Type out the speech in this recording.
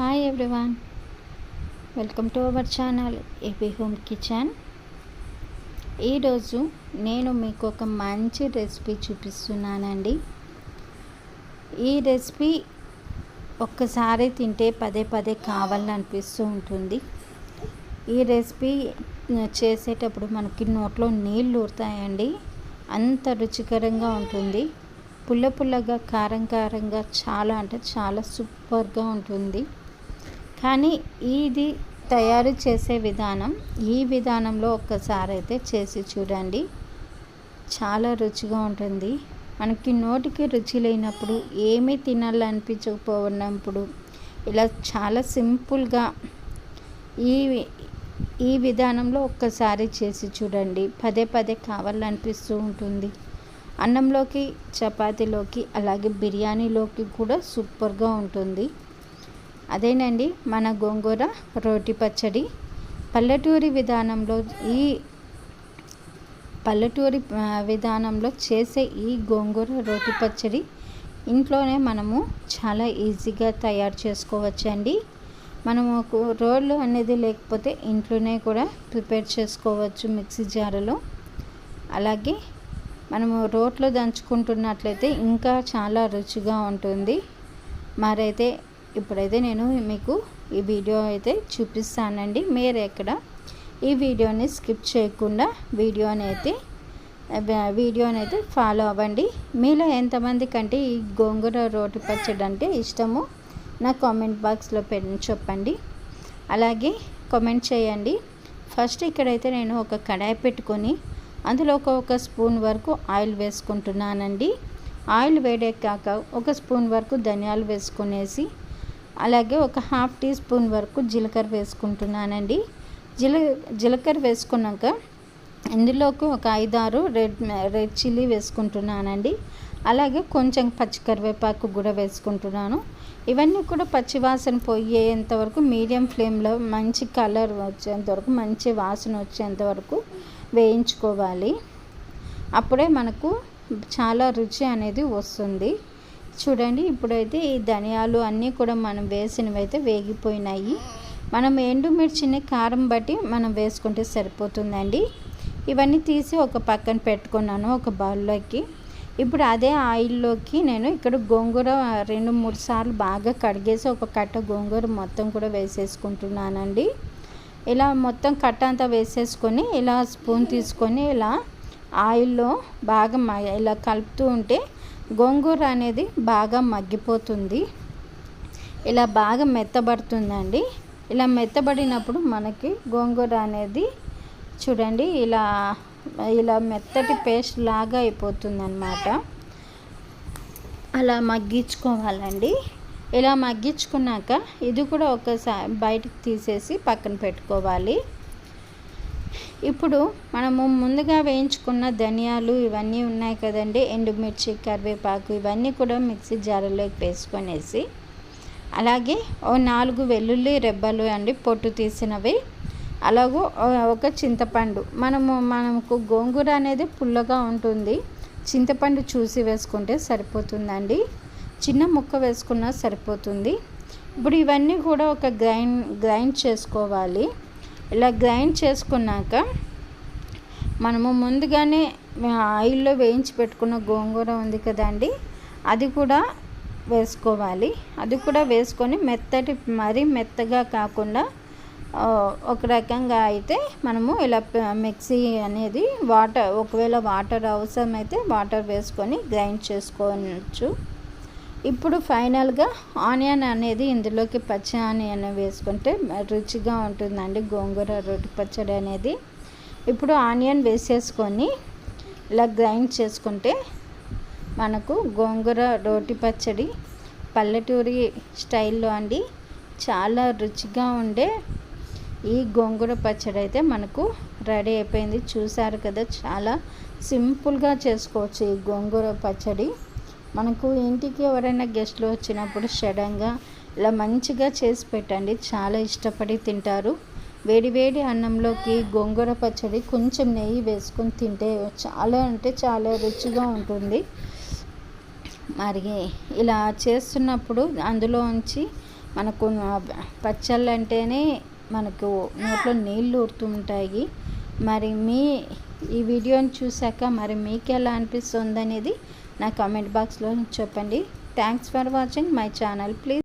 Hi everyone welcome to our channel AP home kitchen ఈరోజు నేను మీకు ఒక మంచి రెసిపీ చూపిస్తున్నానండి. ఈ రెసిపీ ఒక్కసారి తింటే పదే పదే కావాలని అనిపిస్తూ ఉంటుంది. ఈ రెసిపీ చేసేటప్పుడు మనకి నోట్లో నీళ్ళు ఊరుతాయండి. అంత రుచికరంగా ఉంటుంది. పుల్ల పుల్లగా కారం కారంగా చాలా అంటే చాలా సూపర్గా ఉంటుంది. కానీ ఇది తయారు చేసే విధానం ఈ విధానంలో ఒక్కసారి అయితే చేసి చూడండి. చాలా రుచిగా ఉంటుంది. మనకి నోటికి రుచి లేనప్పుడు ఏమీ తినాలనిపించకపోయినప్పుడు ఇలా చాలా సింపుల్గా ఈ ఈ విధానంలో ఒక్కసారి చేసి చూడండి. పదే పదే కావాలనిపిస్తూ ఉంటుంది. అన్నంలోకి చపాతీలోకి అలాగే బిర్యానీలోకి కూడా సూపర్గా ఉంటుంది. అదేనండి మన గోంగూర రోటి పచ్చడి. పల్లెటూరి విధానంలో ఈ పల్లెటూరి విధానంలో చేసే ఈ గోంగూర రోటి పచ్చడి ఇంట్లోనే మనము చాలా ఈజీగా తయారు చేసుకోవచ్చండి. మనము రోళ్ళు అనేది లేకపోతే ఇంట్లోనే కూడా ప్రిపేర్ చేసుకోవచ్చు మిక్సీ జారులో. అలాగే మనము రోట్లో దంచుకుంటున్నట్లయితే ఇంకా చాలా రుచిగా ఉంటుంది. మరైతే ఇప్పుడైతే నేను మీకు ఈ వీడియో అయితే చూపిస్తానండి. మీరు ఎక్కడ ఈ వీడియోని స్కిప్ చేయకుండా వీడియోని అయితే వీడియోని అయితే ఫాలో అవ్వండి. మీలో ఎంతమంది కంటే ఈ గోంగూర రోటి పచ్చడి అంటే ఇష్టము నా కామెంట్ బాక్స్లో పెట్టి చెప్పండి. అలాగే కామెంట్ చేయండి. ఫస్ట్ ఇక్కడైతే నేను ఒక కడాయి పెట్టుకొని అందులో ఒక ఒక స్పూన్ వరకు ఆయిల్ వేసుకుంటున్నానండి. ఆయిల్ వేడెక్కాక ఒక స్పూన్ వరకు ధనియాలు వేసుకునేసి అలాగే ఒక హాఫ్ టీ స్పూన్ వరకు జీలకర్ర వేసుకుంటున్నానండి. జీల జీలకర్ర వేసుకున్నాక ఇందులోకి ఒక ఐదారు రెడ్ రెడ్ చిల్లీ వేసుకుంటున్నానండి. అలాగే కొంచెం పచ్చి కరివేపాకు కూడా వేసుకుంటున్నాను. ఇవన్నీ కూడా పచ్చివాసన పోయేంత వరకు మీడియం ఫ్లేమ్లో మంచి కలర్ వచ్చేంత వరకు మంచి వాసన వచ్చేంత వరకు వేయించుకోవాలి. అప్పుడే మనకు చాలా రుచి అనేది వస్తుంది. చూడండి ఇప్పుడైతే ఈ ధనియాలు అన్నీ కూడా మనం వేసినవి అయితే వేగిపోయినాయి. మనం ఎండుమిర్చిని కారం బట్టి మనం వేసుకుంటే సరిపోతుందండి. ఇవన్నీ తీసి ఒక పక్కన పెట్టుకున్నాను ఒక బౌల్లోకి. ఇప్పుడు అదే ఆయిల్లోకి నేను ఇక్కడ గోంగూర రెండు మూడు సార్లు బాగా కడిగేసి ఒక కట్ట గోంగూర మొత్తం కూడా వేసేసుకుంటున్నానండి. ఇలా మొత్తం కట్ట అంతా వేసేసుకొని ఇలా స్పూన్ తీసుకొని ఇలా ఆయిల్లో బాగా ఇలా కలుపుతూ ఉంటే గోంగూర అనేది బాగా మగ్గిపోతుంది. ఇలా బాగా మెత్తబడుతుందండి. ఇలా మెత్తబడినప్పుడు మనకి గోంగూర అనేది చూడండి ఇలా ఇలా మెత్తటి పేస్ట్ లాగా అయిపోతుంది అనమాట అలా మగ్గించుకోవాలండి. ఇలా మగ్గించుకున్నాక ఇది కూడా ఒకసారి బయటకు తీసేసి పక్కన పెట్టుకోవాలి. ఇప్పుడు మనము ముందుగా వేయించుకున్న ధనియాలు ఇవన్నీ ఉన్నాయి కదండి. ఎండుమిర్చి కరివేపాకు ఇవన్నీ కూడా మిక్సీ జారలోకి వేసుకొనేసి అలాగే ఓ నాలుగు వెల్లుల్లి రెబ్బలు అండి పొట్టు తీసినవి. అలాగే ఒక చింతపండు. మనము మనకు గోంగూర అనేది పుల్లగా ఉంటుంది. చింతపండు చూసి వేసుకుంటే సరిపోతుందండి. చిన్న ముక్క వేసుకున్నా సరిపోతుంది. ఇప్పుడు ఇవన్నీ కూడా ఒక గ్రైండ్ గ్రైండ్ చేసుకోవాలి. ఇలా గ్రైండ్ చేసుకున్నాక మనము ముందుగానే ఆయిల్లో వేయించి పెట్టుకున్న గోంగూర ఉంది కదండి అది కూడా వేసుకోవాలి. అది కూడా వేసుకొని మెత్తటి మరీ మెత్తగా కాకుండా ఒక రకంగా అయితే మనము ఇలా మిక్సీ అనేది వాటర్ ఒకవేళ వాటర్ అవసరం అయితే వాటర్ వేసుకొని గ్రైండ్ చేసుకోవచ్చు. ఇప్పుడు ఫైనల్గా ఆనియన్ అనేది ఇందులోకి పచ్చి ఆనియన్ వేసుకుంటే రుచిగా ఉంటుందండి. గోంగూర రొట్టి పచ్చడి అనేది. ఇప్పుడు ఆనియన్ వేసేసుకొని ఇలా గ్రైండ్ చేసుకుంటే మనకు గోంగూర రోటి పచ్చడి పల్లెటూరి స్టైల్లో అండి చాలా రుచిగా ఉండే ఈ గోంగూర పచ్చడి అయితే మనకు రెడీ అయిపోయింది. చూసారు కదా చాలా సింపుల్గా చేసుకోవచ్చు ఈ గోంగూర పచ్చడి. మనకు ఇంటికి ఎవరైనా గెస్ట్లు వచ్చినప్పుడు సడన్గా ఇలా మంచిగా చేసి పెట్టండి. చాలా ఇష్టపడి తింటారు. వేడి వేడి అన్నంలోకి గోంగూర పచ్చడి కొంచెం నెయ్యి వేసుకొని తింటే చాలా అంటే చాలా రుచిగా ఉంటుంది. మరి ఇలా చేస్తున్నప్పుడు అందులో ఉంచి మనకు పచ్చళ్ళు అంటేనే మనకు నోట్లో నీళ్ళు ఊరుతుంటాయి మరి మీ ఈ వీడియోని చూశాక మరి మీకు ఎలా అనిపిస్తుంది అనేది నా కామెంట్ బాక్స్లో చెప్పండి. Thanks for watching my channel please